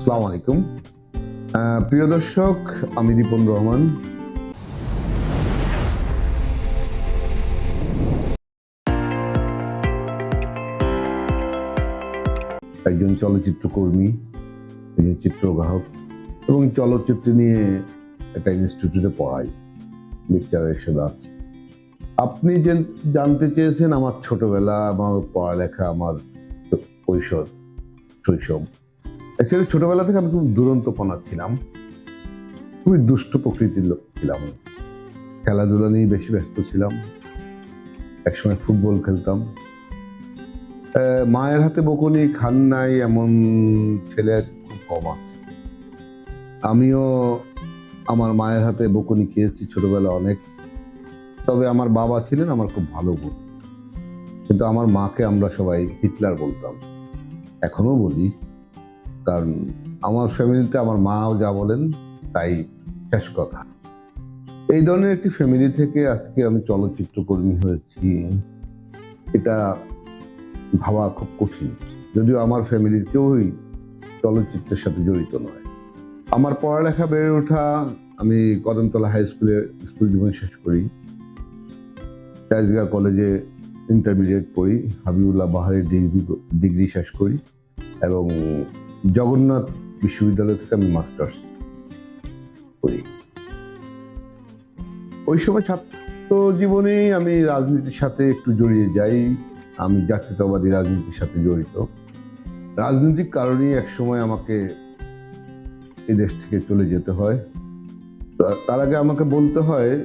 আসসালামু আলাইকুম। প্রিয় দর্শক, আমি রিপন রহমান। একজন চলচ্চিত্র কর্মী, একজন চিত্রগ্রাহক এবং চলচ্চিত্র নিয়ে একটা ইনস্টিটিউটে পড়াই লেকচার হিসেবে আছি। আপনি যে জানতে চেয়েছেন আমার ছোটবেলা, আমার পড়ালেখা, আমার কৈশোর শৈশব। অ্যাকচুয়ালি ছোটবেলা থেকে আমি খুব দুরন্তপনা ছিলাম। খুবই দুষ্ট প্রকৃতির লোক ছিলাম। খেলাধুলা নিয়ে বেশি ব্যস্ত ছিলাম। একসময় ফুটবল খেলতাম। মায়ের হাতে বকুনি, খান নাই এমন ছেলে খুব কম আছে। আমিও আমার মায়ের হাতে বকুনি খেয়েছি ছোটবেলা অনেক। তবে আমার বাবা ছিলেন আমার খুব ভালো বোন। কিন্তু আমার মাকে আমরা সবাই হিটলার বলতাম। এখনও বলি। কারণ আমার ফ্যামিলিতে আমার মাও যা বলেন, তাই শেষ কথা। এই ধরনের একটি ফ্যামিলি থেকে আজকে আমি চলচ্চিত্র কর্মী হয়েছি। এটা ভাবা খুব কঠিন। যদিও আমার ফ্যামিলির কেউই চলচ্চিত্রের সাথে জড়িত নয়। আমার পড়ালেখা বেড়ে ওঠা আমি কদমতলা হাই স্কুলে স্কুল জীবন শেষ করি। তেজগাঁ কলেজে ইন্টারমিডিয়েট পড়ি। হাবিবুল্লাহ বাহারের ডিগ্রি ডিগ্রি শেষ করি এবং জগন্নাথ বিশ্ববিদ্যালয় থেকে আমি মাস্টার্স করি। ওই সময় ছাত্র জীবনেই আমি রাজনীতির সাথে একটু জড়িয়ে যাই। আমি জাতীয়তাবাদী রাজনীতির সাথে জড়িত। রাজনৈতিক কারণেই একসময় আমাকে এই দেশ থেকে চলে যেতে হয়। তার আগে আমাকে বলতে হয়,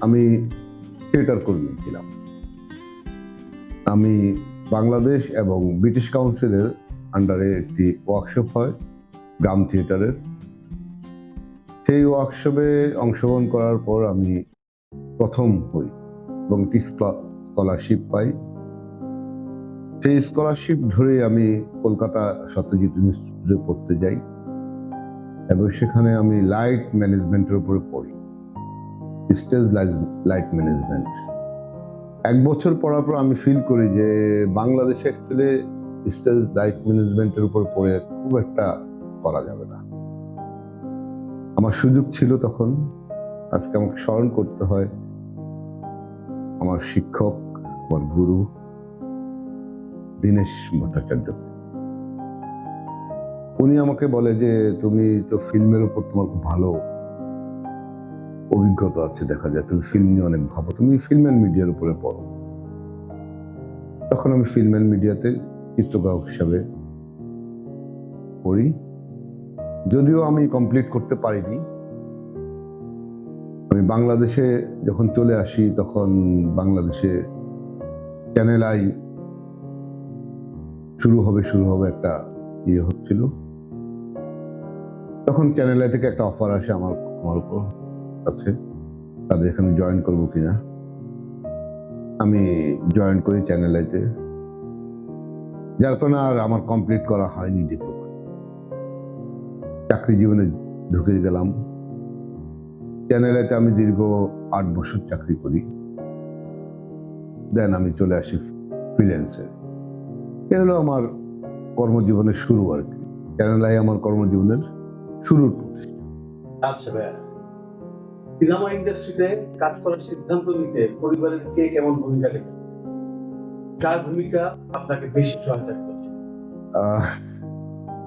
আমি থিয়েটার কর্মী ছিলাম। আমি বাংলাদেশ এবং ব্রিটিশ কাউন্সিলের আন্ডারে একটি ওয়ার্কশপ হয়, গ্রাম থিয়েটারের সেই ওয়ার্কশপে অংশগ্রহণ করার পর আমি প্রথম হই এবং একটি স্কলারশিপ পাই। সেই স্কলারশিপ ধরে আমি কলকাতা সত্যজিৎ ইনস্টিটিউটে পড়তে যাই এবং সেখানে আমি লাইট ম্যানেজমেন্টের উপরে পড়ি। স্টেজ লাইট ম্যানেজমেন্ট এক বছর পড়ার পর আমি ফিল করি যে বাংলাদেশে অ্যাকচুয়ালি স্টেজ লাইট ম্যানেজমেন্টের উপর পড়ে খুব একটা করা যাবে না। আমার সুযোগ ছিল তখন আজকে আমাকে স্মরণ করতে হয়। আমার শিক্ষক, আমার গুরু, দীনেশ ভট্টাচার্য। উনি আমাকে বলে যে, তুমি তো ফিল্মের উপর তোমার খুব ভালো অভিজ্ঞতা আছে, দেখা যায়। তুমি ফিল্ম নিয়ে অনেক ভাবো। তুমি ফিল্ম অ্যান্ড মিডিয়ার উপরে পড়ো। তখন আমি ফিল্ম অ্যান্ড মিডিয়াতে চিত্রগ্রাহক হিসাবে পড়ি যদিও আমি কমপ্লিট করতে পারিনি। আমি বাংলাদেশে যখন চলে আসি, তখন বাংলাদেশে চ্যানেল আই শুরু হবে শুরু হবে একটা ইয়ে হচ্ছিল। তখন চ্যানেল আই থেকে একটা অফার আসে আমার আমার উপর কাছে, তাদের এখানে জয়েন করব কিনা। আমি জয়েন করি চ্যানেল আইতে যার কারণে আর আমার কমপ্লিট করা হয়নি ডিপ্লোমা চাকরি জীবনে ঢুকে গেলাম। চ্যানেলাইতে আমি দীর্ঘ আট বছর চাকরি করি। দেন আমি চলে আসি ফ্রিল্যান্সে এ। হলো আমার কর্মজীবনের শুরু আর কি। চ্যানেল আই আমার কর্মজীবনের প্রতিষ্ঠান। আচ্ছা ভাইয়া। সিনেমা ইন্ডাস্ট্রিতে কাজ করার সিদ্ধান্ত নিতে পরিবারের কে কেমন ভূমিকা রেখেছে? কার ভূমিকা আপনাকে বেশি সহায়তা করেছে।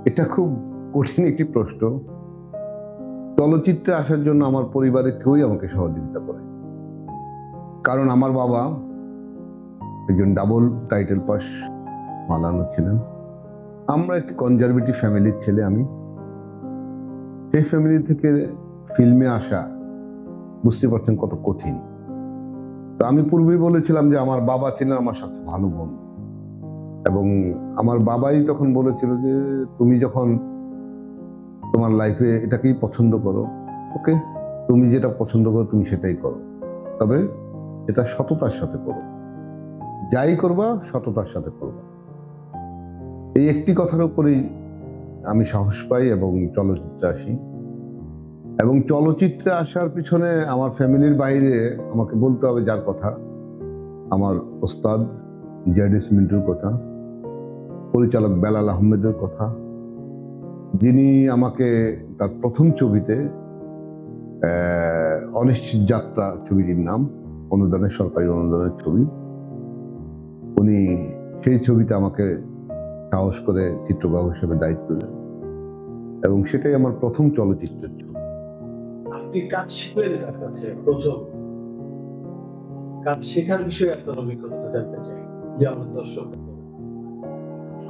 এটা খুব কঠিন একটি প্রশ্ন। চলচ্চিত্রে আসার জন্য আমার পরিবারের কেউই আমাকে সহযোগিতা করে। কারণ আমার বাবা একজন ডাবল টাইটেল পাস মালানো ছিলেন। আমরা একটি কনজারভেটিভ ফ্যামিলির ছেলে আমি। সেই ফ্যামিলি থেকে ফিল্মে আসা বুঝতে পারছেন কত কঠিন। আমি পূর্বেই বলেছিলাম যে আমার বাবা ছিলেন আমার সাথে ভালো বন্ধু এবং আমার বাবাই তখন বলেছিল যে তুমি যখন তোমার লাইফে এটাকেই পছন্দ করো, ওকে? তুমি যেটা পছন্দ করো, তুমি সেটাই করো। তবে এটা সততার সাথে করো। যাই করবা, সততার সাথে করবা। এই একটি কথার উপরেই আমি সাহস পাই এবং চলচ্চিত্রে আসি। এবং চলচ্চিত্রে আসার পিছনে আমার ফ্যামিলির বাইরে আমাকে বলতে হবে যার কথা। আমার ওস্তাদ জেডিস মিন্টুর কথা, পরিচালক বেলাল আহমেদের কথা। যিনি আমাকে তার প্রথম ছবিতে অনিশ্চিত যাত্রা ছবিটির নাম, অনুদানের সরকারি অনুদানের ছবি। উনি সেই ছবিতে আমাকে সাহস করে চিত্রগ্রাহক হিসেবে দায়িত্ব দেন। এবং সেটাই আমার প্রথম চলচ্চিত্রের আপনি কাজ শিখলেন কার কাছে প্রথম। কাজ শেখার বিষয়ে আপনার অভিজ্ঞতা জানতে চাই, যে আমাদের দর্শক।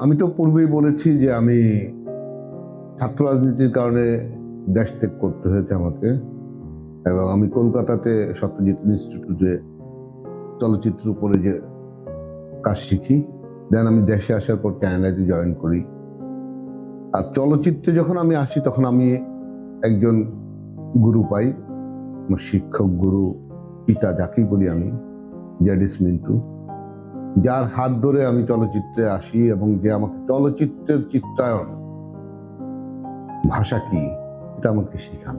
আমি তো পূর্বেই বলেছি যে আমি ছাত্র রাজনীতির কারণে দেশ ত্যাগ করতে হয়েছে আমাকে। এবং আমি কলকাতাতে সত্যজিৎ ইনস্টিটিউটে চলচ্চিত্র উপরে যে কাজ শিখি, দেন আমি দেশে আসার পর ক্যানাডাতে জয়েন করি। আর চলচ্চিত্রে যখন আমি আসি, তখন আমি একজন গুরু পাই, আমার শিক্ষক গুরু, পিতা যাকেই বলি আমি, জেডিস মিন্টু। যার হাত ধরে আমি চলচ্চিত্রে আসি এবং যে আমাকে চলচ্চিত্রের চিত্রায়ন ভাষা কি, এটা আমাকে শেখান।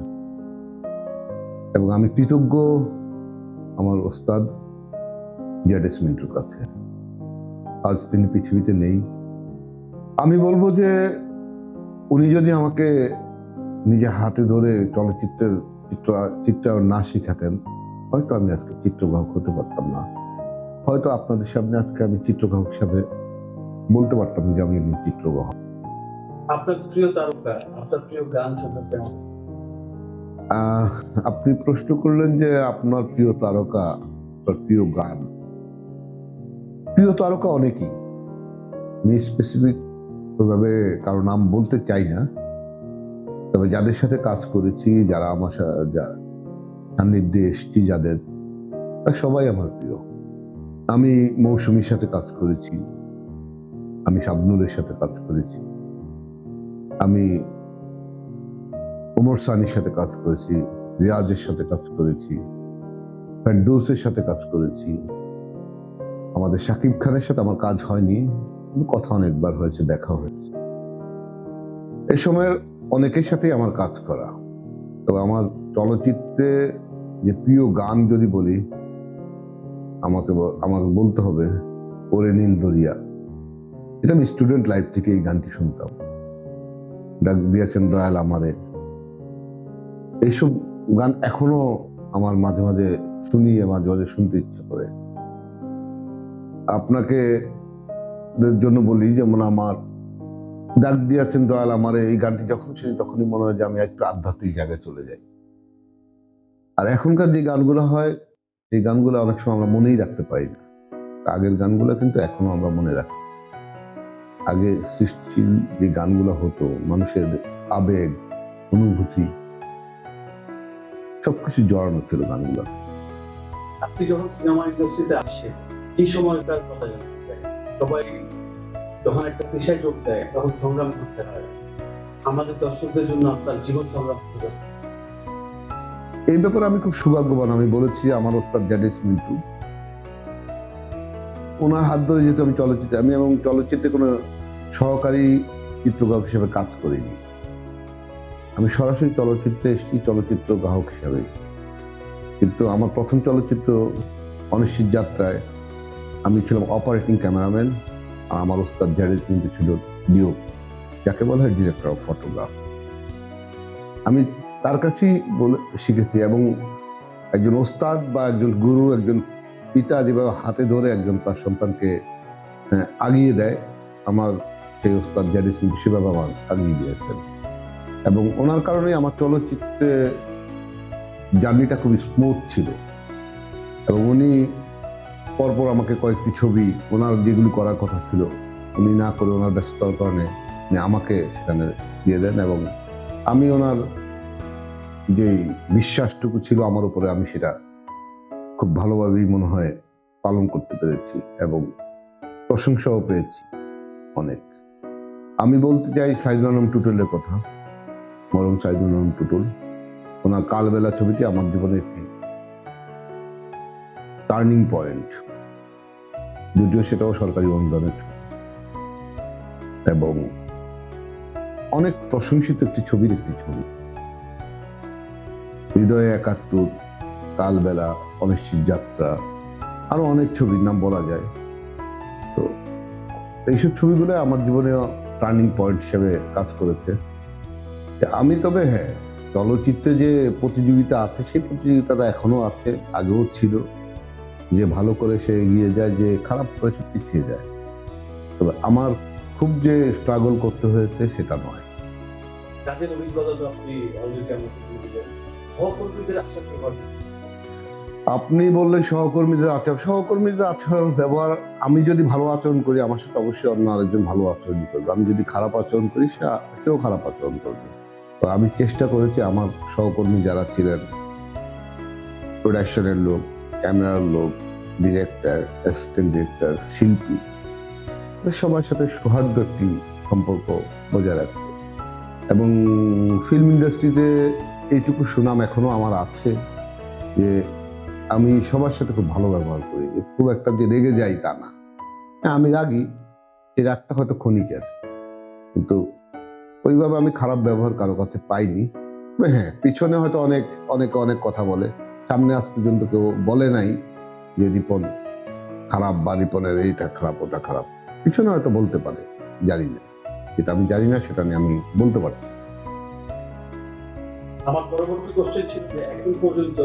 এবং আমি কৃতজ্ঞ আমার ওস্তাদ জেডেস মিন্টুর কাছে। আজ তিনি পৃথিবীতে নেই। আমি বলব যে, উনি যদি আমাকে নিজে হাতে ধরে চলচ্চিত্রের চিত্র চিত্রায়ন না শেখাতেন হয়তো আমি আজকে চিত্রগ্রাহক হতে পারতাম না। হয়তো আপনাদের সামনে আজকে আমি চিত্রগ্রাহক হিসাবে বলতে পারতাম যে আমি একজন চিত্রগ্রাহক। আপনার প্রিয় তারকা আপনার প্রিয় গান সম্পর্কে আপনি প্রশ্ন করলেন যে আপনার প্রিয় তারকা আপনার প্রিয় গান। প্রিয় তারকা অনেকই। আমি স্পেসিফিক ওইভাবে কারও নাম বলতে চাই না। তবে যাদের সাথে কাজ করেছি, যারা আমার সান্নিধ্যে এসছি, যাদের সবাই আমার প্রিয়। আমি মৌসুমীর সাথে কাজ করেছি। আমি শাবনুরের সাথে কাজ করেছি। আমি ওমর সানির সাথে কাজ করেছি। রিয়াজের সাথে কাজ করেছি। ফেরদৌসের সাথে কাজ করেছি। আমাদের শাকিব খানের সাথে আমার কাজ হয়নি। কথা অনেকবার হয়েছে, দেখা হয়েছে। এই সময়ের অনেকের সাথেই আমার কাজ করা। তবে আমার চলচ্চিত্রে যে প্রিয় গান যদি বলি, আমাকে আমাকে বলতে হবে ওরে নীল দরিয়া। এটা আমি স্টুডেন্ট লাইফ থেকে এই গানটি শুনতাম। ডাক দিয়েছেন দয়াল আমারে। এইসব গান এখনও আমার মাঝে মাঝে শুনি মাঝে মাঝে শুনতে ইচ্ছে করে। আপনাকে জন্য বলি, যেমন আমার ডাক দিয়েছেন দয়াল আমারে, এই গানটি যখন শুনি তখনই মনে হয় যে আমি একটু আধ্যাত্মিক জায়গায় চলে যাই। আর এখনকার যে গানগুলো হয়, এই গানগুলো অনেক সময় আমরা মনেই রাখতে পারি না। আগের গানগুলো কিন্তু এখনও আমরা মনে রাখি। আগে সৃষ্টিশীল যে গানগুলো হতো, মানুষের আবেগ, অনুভূতি, সবকিছু জড়ানো ছিল গানগুলো। আপনি যখন সিনেমা ইন্ডাস্ট্রিতে আসেন এই সময়কার কথা জানতে চাই সবাই যখন একটা পেশায় যোগ দেয়, তখন সংগ্রাম করতে হয়। আমাদের দর্শকদের জন্য আপনার জীবন সংগ্রাম করতে। এই ব্যাপারে আমি খুব সৌভাগ্যবান, আমি বলেছি আমার ওস্তাদ জাডিস মিন্টু। ওনার হাত ধরে যেহেতু আমি চলচ্চিত্রে, আমি এবং চলচ্চিত্রে কোনো সহকারী চিত্রগ্রাহক হিসেবে কাজ করিনি। আমি সরাসরি চলচ্চিত্রে এসেছি, চলচ্চিত্র গ্রাহক হিসাবে। কিন্তু আমার প্রথম চলচ্চিত্র অনিশ্চিত যাত্রায় আমি ছিলাম অপারেটিং ক্যামেরাম্যান আর আমার ওস্তাদ জাডিস মিন্টু ছিল ডিও যাকে বলা হয় ডিরেক্টর অফ ফটোগ্রাফ আমি তার কাছেই বলে শিখেছি এবং একজন ওস্তাদ বা একজন গুরু একজন পিতা যেভাবে হাতে ধরে একজন তার সন্তানকে আহ, আগিয়ে দেয় আমার সেই ওস্তাদ কিন্তু সেভাবে আমার আগিয়ে দিয়েছেন। এবং ওনার কারণে আমার চলচ্চিত্রে জার্নিটা খুব স্মুথ ছিল। এবং উনি পরপর আমাকে কয়েকটি ছবি ওনার যেগুলি করার কথা ছিল, উনি না করে ওনার ব্যস্ততার কারণে উনি আমাকে সেখানে দিয়ে দেন এবং আমি ওনার যে বিশ্বাসটুকু ছিল আমার উপরে আমি সেটা খুব ভালোভাবেই মনে হয় পালন করতে পেরেছি এবং প্রশংসাও পেয়েছি অনেক। আমি বলতে চাই সাইদুল আলম টুটুলের কথা মরম সাইদুল আলম টুটুল। ওনার কালবেলা ছবিটি আমার জীবনে একটি টার্নিং পয়েন্ট যদিও সেটাও সরকারি অনুদানের এবং অনেক প্রশংসিত একটি ছবির একটি ছবি। হৃদয়ে একাত্তর, কালবেলা, অনিশ্চিত যাত্রা, আরও অনেক ছবির নাম বলা যায়। তো এইসব ছবিগুলো আমার জীবনে টার্নিং পয়েন্ট হিসেবে কাজ করেছে। আমি তবে হ্যাঁ চলচ্চিত্রে যে প্রতিযোগিতা আছে, সেই প্রতিযোগিতাটা এখনও আছে, আগেও ছিল। যে ভালো করে সে এগিয়ে যায় যে খারাপ করে সে পিছিয়ে যায়। তবে আমার খুব যে স্ট্রাগল করতে হয়েছে সেটা নয়। কাজের অভিজ্ঞতা তো আপনি অলরেডি আমাকে সহকর্মীদের আপনি বললেন সহকর্মীদের আচরণ। সহকর্মীদের আচরণ ব্যবহার আমি যদি ভালো আচরণ করি আমার সাথে অবশ্যই অন্য আরেকজন ভালো আচরণ করবে। আমি যদি খারাপ আচরণ করি সে সেও খারাপ আচরণ করবে। তো আমি চেষ্টা করেছি আমার সহকর্মী যারা ছিলেন প্রোডাকশনের লোক ক্যামেরার লোক ডিরেক্টর অ্যাসিস্ট্যান্ট ডিরেক্টর শিল্পী সবার সাথে সৌহার্দ্য একটি সম্পর্ক বজায় রাখতে এবং ফিল্ম ইন্ডাস্ট্রিতে এইটুকু সুনাম এখনও আমার আছে যে আমি সবার সাথে খুব ভালো ব্যবহার করি। খুব একটা যে রেগে যাই তা না। হ্যাঁ আমি রাগি এই রাগটা হয়তো ক্ষণিকের। কিন্তু ওইভাবে আমি খারাপ ব্যবহার কারও কাছে পাইনি। হ্যাঁ পিছনে হয়তো অনেক, অনেকে অনেক কথা বলে। সামনে আজ পর্যন্ত কেউ বলে নাই যে রিপন খারাপ বা রিপনের এইটা খারাপ, ওটা খারাপ। পিছনে হয়তো বলতে পারে, জানি না। যেটা আমি জানি না, সেটা নিয়ে আমি বলতে পারি আমার পরবর্তী কোশ্চেন ছিল যে এখন পর্যন্ত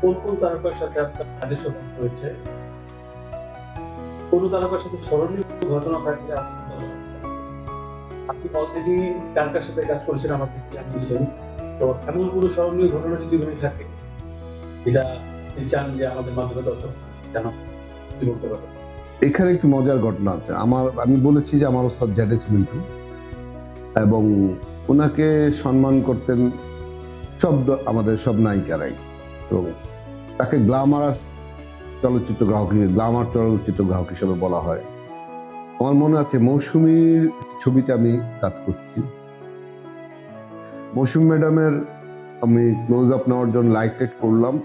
কোন কোন তারকার সাথে আপনার হয়েছে? কোন তারকার সাথে স্মরণীয় ঘটনা থাকলে আপনি অলরেডি কার কার সাথে কাজ করেছেন, আমাকে জানিয়েছেন। তো এমন কোনো স্মরণীয় ঘটনা যদি হয়ে থাকে চান যে আমাদের মাধ্যমে দর্শক জানাবেন কি বলতে পারবেন এখানে একটু মজার ঘটনা আছে। আমার, আমি বলেছি যে আমার ওস্তাদ জ্যাডেস মিন্টু এবং ওনাকে সম্মান করতেন সব আমাদের সব নায়িকারাই। তো তাকে গ্লামারাস চলচ্চিত্র গ্রাহক হিসেবে, গ্লামার চলচ্চিত্র গ্রাহক হিসেবে বলা হয়। আমার মনে আছে মৌসুমীর ছবিতে আমি কাজ করছি। মৌসুমী ম্যাডামের আমি ক্লোজ আপ নেওয়ার জন্য লাইট টাইট করলাম।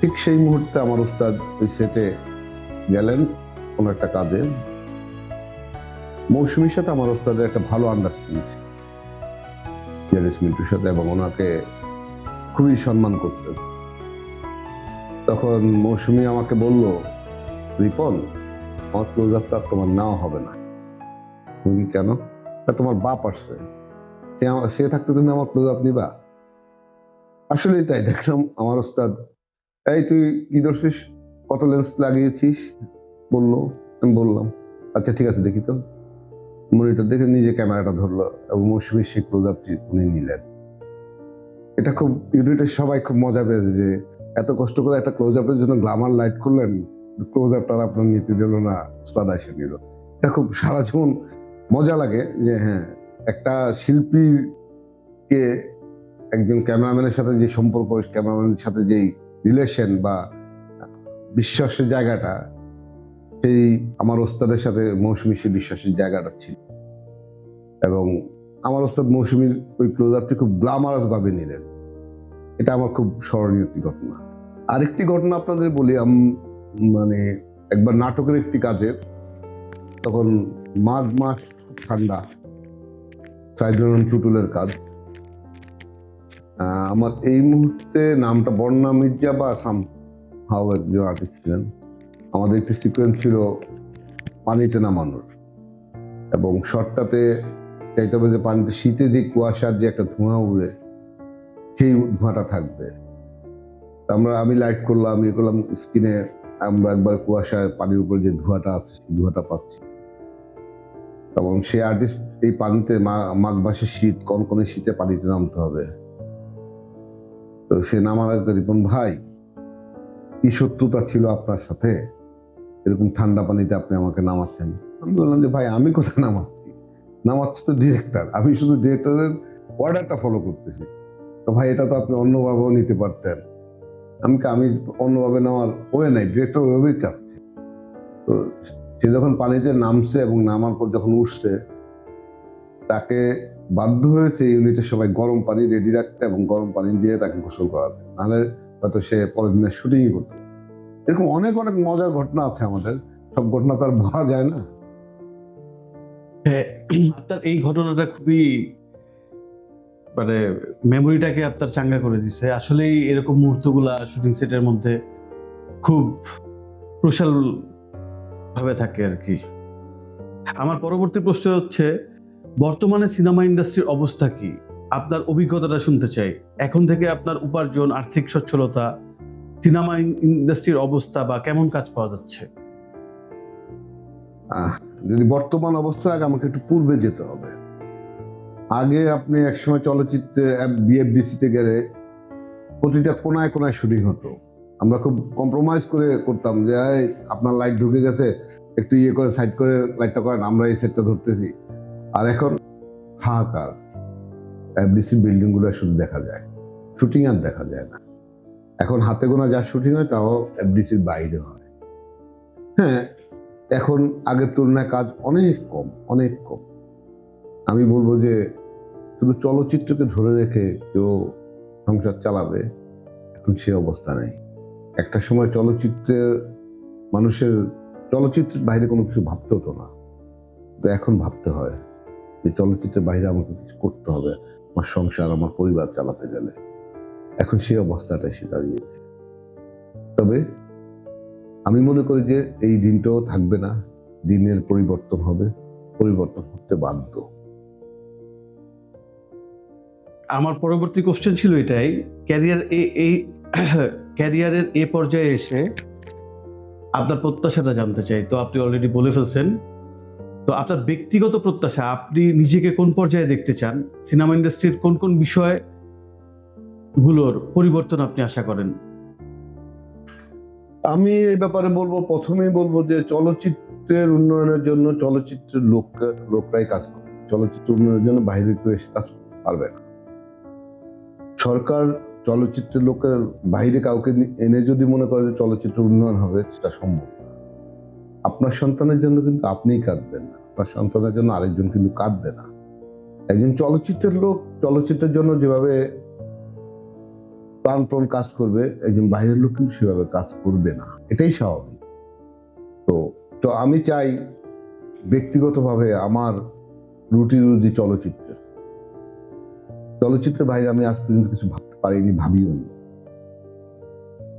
ঠিক সেই মুহূর্তে আমার ওস্তাদ ওই সেটে গেলেন কোনো একটা কাজে। মৌসুমীর সাথে আমার ওস্তাদের একটা ভালো আন্ডারস্ট্যান্ডিং ছিল। মিন্টুর সাথে এবং ওনাকে খুবই সম্মান করতেন। তখন মৌসুমী আমাকে বলল, রিপন, আমার ক্লোজ আপটা তোমার নেওয়া হবে না। তুমি কেন? তোমার বাপ আসছে। সে থাকতে তুমি আমার ক্লোজ আপ নিবা? আসলেই তাই, দেখলাম আমার ওস্তাদ, এই তুই কি ধরছিস? কত লেন্স লাগিয়েছিস? বলল, আমি বললাম আচ্ছা ঠিক আছে, দেখি তো। মনিটর দেখে নিজে ক্যামেরাটা ধরলো এবং মৌসুমী সেই ক্লোজ আপটি উনি নিলেন। এটা খুব, ইউনিটের সবাই খুব মজা পেয়েছে যে এত কষ্ট করে একটা ক্লোজ আপের জন্য গ্লামার লাইট করলেন ক্লোজ আপটা আপনার নিতে দিল না উস্তাদ এসে নিল। এটা খুব সারা জীবন মজা লাগে যে হ্যাঁ একটা শিল্পীকে একজন ক্যামেরাম্যানের সাথে যে সম্পর্ক, ক্যামেরাম্যানের সাথে যেই রিলেশন বা বিশ্বাসের জায়গাটা, সেই আমার ওস্তাদের সাথে মৌসুমী সেই বিশ্বাসের জায়গাটা ছিল। এবং আমার ওস্তাদ মৌসুমীর ওই ক্লোজ আপটি খুব গ্লামারাস ভাবে নিলেন। এটা আমার খুব স্মরণীয় একটি ঘটনা। আরেকটি ঘটনা আপনাদের বলি, আম- মানে একবার নাটকের একটি কাজে, তখন মাঘ মাস ঠান্ডা। সাইদুল টুটুলের কাজ। আমার এই মুহূর্তে নামটা বর্ণা মির্জা বা সাম হাও একজন আর্টিস্ট ছিলেন। আমাদের একটি সিকোয়েন্স ছিল পানিতে নামানোর এবং শর্টটাতে চাইতে হবে যে পানিতে শীতে যে কুয়াশার যে একটা ধোঁয়া উড়ে, সেই ধোঁয়াটা থাকবে। আমরা, আমি লাইট করলাম ইয়ে করলাম স্কিনে আমরা একবার কুয়াশায় পানির উপরে যে ধোঁয়াটা আছে, সেই ধোঁয়াটা পাচ্ছি। এবং সে আর্টিস্ট এই পানিতে মাঘ মাসে শীত, কনকনে শীতে পানিতে নামতে হবে। তো সে নামার আগে রিপন ভাই, কি শত্রুতা ছিল আপনার সাথে? এরকম ঠান্ডা পানিতে আপনি আমাকে নামাচ্ছেন? আমি বললাম যে, ভাই, আমি কোথায় নামাচ্ছি? নামাচ্ছে তো ডিরেক্টর আমি শুধু ডিরেক্টরের অর্ডারটা ফলো করতেছি। তো ভাই, এটা তো আপনি অন্যভাবেও নিতে পারতেন। আমি আমি অন্যভাবে নেওয়ার ওয়ে নাই ডিরেক্টর ওইভাবেই চাচ্ছে। তো সে যখন পানিতে নামছে এবং নামার পর যখন উঠছে, তাকে বাধ্য হয়েছে ইউনিটের সবাই গরম পানি রেডি রাখতে এবং গরম পানি দিয়ে তাকে গোসল করাতে। নাহলে হয়তো সে পরের দিনে শুটিংই করতে। এরকম অনেক অনেক মজার ঘটনা আছে আমাদের। সব ঘটনা তো আর বলা যায় না। হ্যাঁ এই ঘটনাটা খুবই মানে মেমোরিটাকে আপনার চাঙ্গা করে দিছে। আসলেই এরকম মুহূর্তগুলা শুটিং সেটের মধ্যে খুব ক্রুশাল ভাবে থাকে আর কি। আমার পরবর্তী প্রশ্ন হচ্ছে, বর্তমানে সিনেমা ইন্ডাস্ট্রির অবস্থা কি? আপনার অভিজ্ঞতাটা শুনতে চাই। এখন থেকে আপনার উপার্জন, আর্থিক সচ্ছলতা, সিনেমা ইন্ডাস্ট্রির অবস্থা বা কেমন কাজ পাওয়া যাচ্ছে? যদি বর্তমান অবস্থার আগে আমাকে একটু পূর্বে যেতে হবে। আগে আপনি একসময় চলচ্চিত্রে বিএফডিসিতে গেলে প্রতিটা কোনায় কোনায় শুটিং হতো। আমরা খুব কম্প্রোমাইজ করে করতাম যে "এই, আপনার লাইট ঢুকে গেছে। একটু ইয়ে করে সাইড করে লাইটটা করেন আমরা এই সেটটা ধরতেছি। আর এখন হাহাকার। এফডিসি বিল্ডিংগুলো শুধু দেখা যায়। শুটিং আর দেখা যায় না। এখন হাতে গোনা যা শুটিং হয় তাও এফডিসির বাইরে হয়। হ্যাঁ এখন আগের তুলনায় কাজ অনেক কম অনেক কম। আমি বলব যে শুধু চলচ্চিত্রকে ধরে রেখে কেউ সংসার চালাবে এখন সে অবস্থা নেই। একটা সময় চলচ্চিত্রে মানুষের চলচ্চিত্রের বাইরে কোনো কিছু ভাবতে হতো না। তো এখন ভাবতে হয় যে চলচ্চিত্রের বাইরে আমাকে কিছু করতে হবে, আমার সংসার, আমার পরিবার চালাতে গেলে। এখন সেই অবস্থাটা এসে দাঁড়িয়েছে। তবে আমি মনে করি যে এই দিনটাও থাকবে না, দিনের পরিবর্তন হবে, পরিবর্তন হতে বাধ্য। আমার পরবর্তী কোশ্চেন ছিল এটাই ক্যারিয়ার এই ক্যারিয়ারের এ পর্যায়ে এসে আপনার প্রত্যাশাটা জানতে চাই। তো আপনি অলরেডি বলে ফেলছেন। তো আপনার ব্যক্তিগত প্রত্যাশা, আপনি নিজেকে কোন পর্যায়ে দেখতে চান? সিনেমা ইন্ডাস্ট্রির কোন কোন বিষয়গুলোর পরিবর্তন আপনি আশা করেন? আমি এই ব্যাপারে বলব, প্রথমেই বলব যে চলচ্চিত্রের উন্নয়নের জন্য চলচ্চিত্রের লোক, লোকরাই কাজ করে। চলচ্চিত্র উন্নয়নের জন্য বাইরে কেউ কাজ পারবে না। সরকার চলচ্চিত্রের লোকের বাইরে কাউকে এনে যদি মনে করে যে চলচ্চিত্র উন্নয়ন হবে, সেটা সম্ভব না। আপনার সন্তানের জন্য কিন্তু আপনিই কাঁদবেন না। আপনার সন্তানের জন্য আরেকজন কিন্তু কাঁদবে না। একজন চলচ্চিত্রের লোক, চলচ্চিত্রের জন্য যেভাবে প্রাণপণ কাজ করবে, একজন বাইরের লোক কিন্তু সেভাবে কাজ করবে না। এটাই স্বাভাবিক। তো তো আমি চাই ব্যক্তিগতভাবে আমার রুটি রুজি চলচ্চিত্র চলচ্চিত্রের বাইরে আমি আজ পর্যন্ত কিছু ভাবতে পারিনি, ভাবিও নি।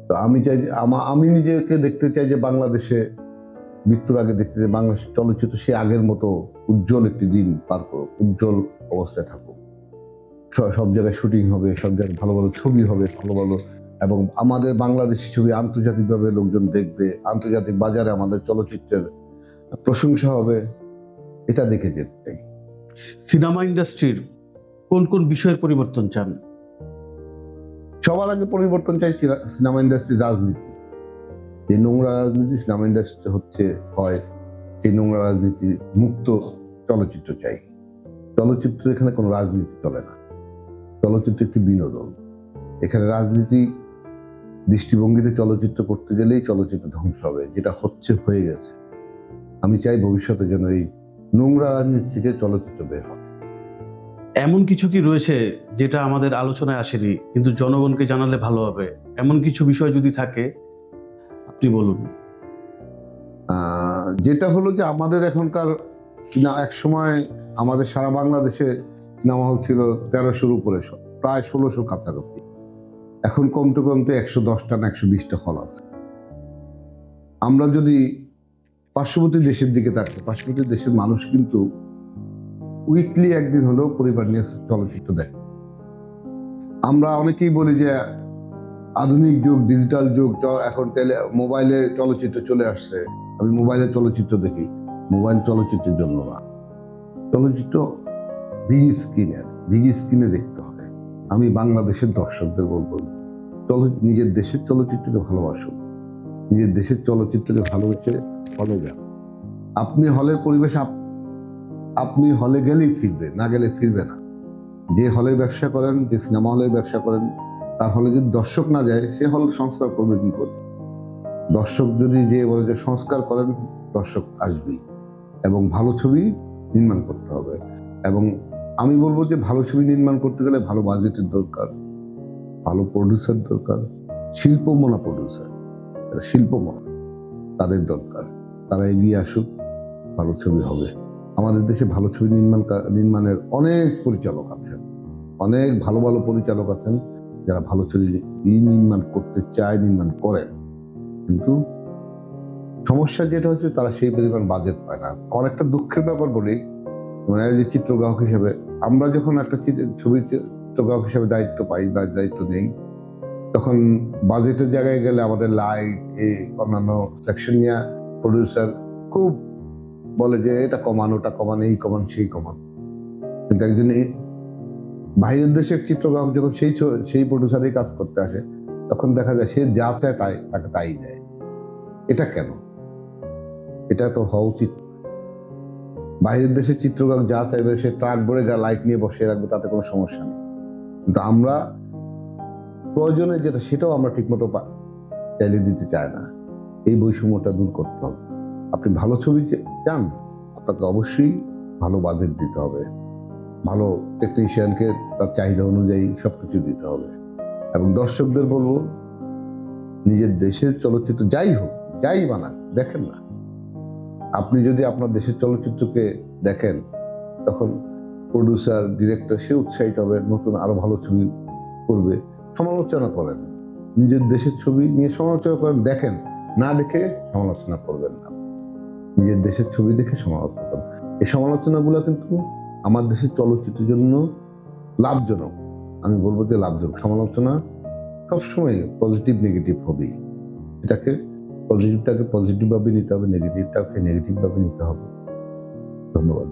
তো আমি চাই আমা- নিজেকে দেখতে চাই যে বাংলাদেশে মৃত্যুর আগে দেখতে চাই বাংলাদেশ চলচ্চিত্র সে আগের মতো উজ্জ্বল একটি দিন পার করুক, উজ্জ্বল অবস্থায় থাকুক। সব জায়গায় শুটিং হবে, সব জায়গায় ভালো ভালো ছবি হবে, ভালো ভালো, এবং আমাদের বাংলাদেশি ছবি আন্তর্জাতিকভাবে লোকজন দেখবে, আন্তর্জাতিক বাজারে আমাদের চলচ্চিত্রের প্রশংসা হবে, এটা দেখে যেতে চাই। সিনেমা ইন্ডাস্ট্রির কোন কোন বিষয়ের পরিবর্তন চান? সবার আগে পরিবর্তন চাই সিনেমা ইন্ডাস্ট্রি রাজনীতি। যে নোংরা রাজনীতি সিনেমা ইন্ডাস্ট্রি হচ্ছে, হয়, সেই নোংরা রাজনীতি মুক্ত চলচ্চিত্র চাই। চলচ্চিত্র এখানে কোনো রাজনীতি চলে না। চলচ্চিত্র একটি বিনোদন। এখানে রাজনীতি দৃষ্টিভঙ্গিতে চলচ্চিত্র করতে গেলেই চলচ্চিত্র ধ্বংস হবে, যেটা হচ্ছে হয়ে গেছে। আমি চাই ভবিষ্যতে যেন এই নোংরা রাজনীতি থেকে চলচ্চিত্র বের হয়। এমন কিছু কি রয়েছে যেটা আমাদের আলোচনায় আসেনি, কিন্তু জনগণকে জানালে ভালো হবে? এমন কিছু বিষয় যদি থাকে, আপনি বলুন। যেটা হলো যে আমাদের এখনকার এক সময় আমাদের সারা বাংলাদেশে সিনেমা হল ছিল তেরোশোর উপরে প্রায় ষোলোশো কাছাকাছি। এখন কমতে কমতে একশো দশটা না একশো বিশটা হল আছে। আমরা যদি পার্শ্ববর্তী দেশের দিকে তাকাই, পার্শ্ববর্তী দেশের মানুষ কিন্তু উইকলি একদিন হলেও পরিবার নিয়ে চলচ্চিত্র দেখে। আমরা অনেকেই বলি যে আধুনিক যুগ ডিজিটাল যুগ এখন টেলে মোবাইলে চলচ্চিত্র চলে আসছে। আমি মোবাইলে চলচ্চিত্র দেখি। মোবাইল চলচ্চিত্রের জন্য না। চলচ্চিত্র বিগ স্ক্রিনের বিগ স্ক্রিনে দেখতে হয়। আমি বাংলাদেশের দর্শকদের বলব, চল নিজের দেশের চলচ্চিত্রকে ভালোবাসুন নিজের দেশের চলচ্চিত্রকে ভালোবেসে হলে যান আপনি হলের পরিবেশ আপনি হলে গেলেই ফিরবে, না গেলে ফিরবে না। যে হলের ব্যবসা করেন, যে সিনেমা হলের ব্যবসা করেন, তার হলে যদি দর্শক না যায়, সে হল সংস্কার করবে কি করে? দর্শক যদি যে বলে যে সংস্কার করেন, দর্শক আসবেই। এবং ভালো ছবি নির্মাণ করতে হবে। এবং আমি বলব যে ভালো ছবি নির্মাণ করতে গেলে ভালো বাজেটের দরকার, ভালো প্রডিউসার দরকার, শিল্পমনা প্রডিউসার শিল্পমনা, তাদের দরকার। তারা এগিয়ে আসুক, ভালো ছবি হবে। আমাদের দেশে ভালো ছবি নির্মাণ নির্মাণের অনেক পরিচালক আছেন। অনেক ভালো ভালো পরিচালক আছেন যারা ভালো ছবি নির্মাণ করতে চায়, নির্মাণ করেন। কিন্তু সমস্যা যেটা হচ্ছে তারা সেই পরিমাণ বাজেট পায় না। অনেকটা দুঃখের ব্যাপার বলি মানে যে চিত্রগ্রাহক হিসেবে, আমরা যখন একটা ছবি চিত্রগ্রাহক হিসেবে দায়িত্ব পাই বা দায়িত্ব নেই, তখন বাজেটের জায়গায় গেলে আমাদের লাইট এই অন্যান্য সেকশন নিয়ে প্রডিউসার খুব বলে যে এটা কমান, ওটা কমান, এই কমান, সেই কমান। কিন্তু একজন বাইরের দেশের চিত্রগ্রাহক যখন সেই সেই প্রডিউসারই কাজ করতে আসে, তখন দেখা যায় সে যা চায় তাই, তাকে তাই দেয়। এটা কেন? এটা তো হওয়া উচিত বাইরের দেশের চিত্রগ্রাহক যা চাইবে, সে ট্রাক ভরে যা লাইট নিয়ে বসিয়ে রাখবে, তাতে কোনো সমস্যা নেই। কিন্তু আমরা প্রয়োজনে যেটা, সেটাও আমরা ঠিকমতো চাইলে দিতে চায় না। এই বৈষম্যটা দূর করতে হবে। আপনি ভালো ছবি চান, আপনাকে অবশ্যই ভালো বাজেট দিতে হবে। ভালো টেকনিশিয়ানকে তার চাহিদা অনুযায়ী সবকিছু দিতে হবে। এবং দর্শকদের বলব, নিজের দেশের চলচ্চিত্র যাই হোক, যাই বানাক, দেখেন না। আপনি যদি আপনার দেশের চলচ্চিত্রকে দেখেন, তখন প্রডিউসার ডিরেক্টর সে উৎসাহিত হবে, নতুন আরও ভালো ছবি করবে, সমালোচনা করেন। নিজের দেশের ছবি নিয়ে সমালোচনা করেন, দেখেন, না দেখে সমালোচনা করবেন না। নিজের দেশের ছবি দেখে সমালোচনা করেন এই সমালোচনাগুলো কিন্তু আমার দেশের চলচ্চিত্রের জন্য লাভজনক। আমি বলব যে লাভজনক। সমালোচনা সবসময় পজিটিভ নেগেটিভ হবেই। এটাকে পজিটিভটাকে পজিটিভভাবে নিতে হবে নেগেটিভটাকে নেগেটিভভাবে নিতে হবে। ধন্যবাদ।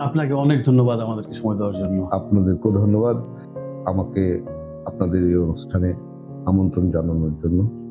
আপনাকে অনেক ধন্যবাদ আমাদেরকে সময় দেওয়ার জন্য। আপনাদেরকেও ধন্যবাদ। আমাকে আপনাদের এই অনুষ্ঠানে আমন্ত্রণ জানানোর জন্য।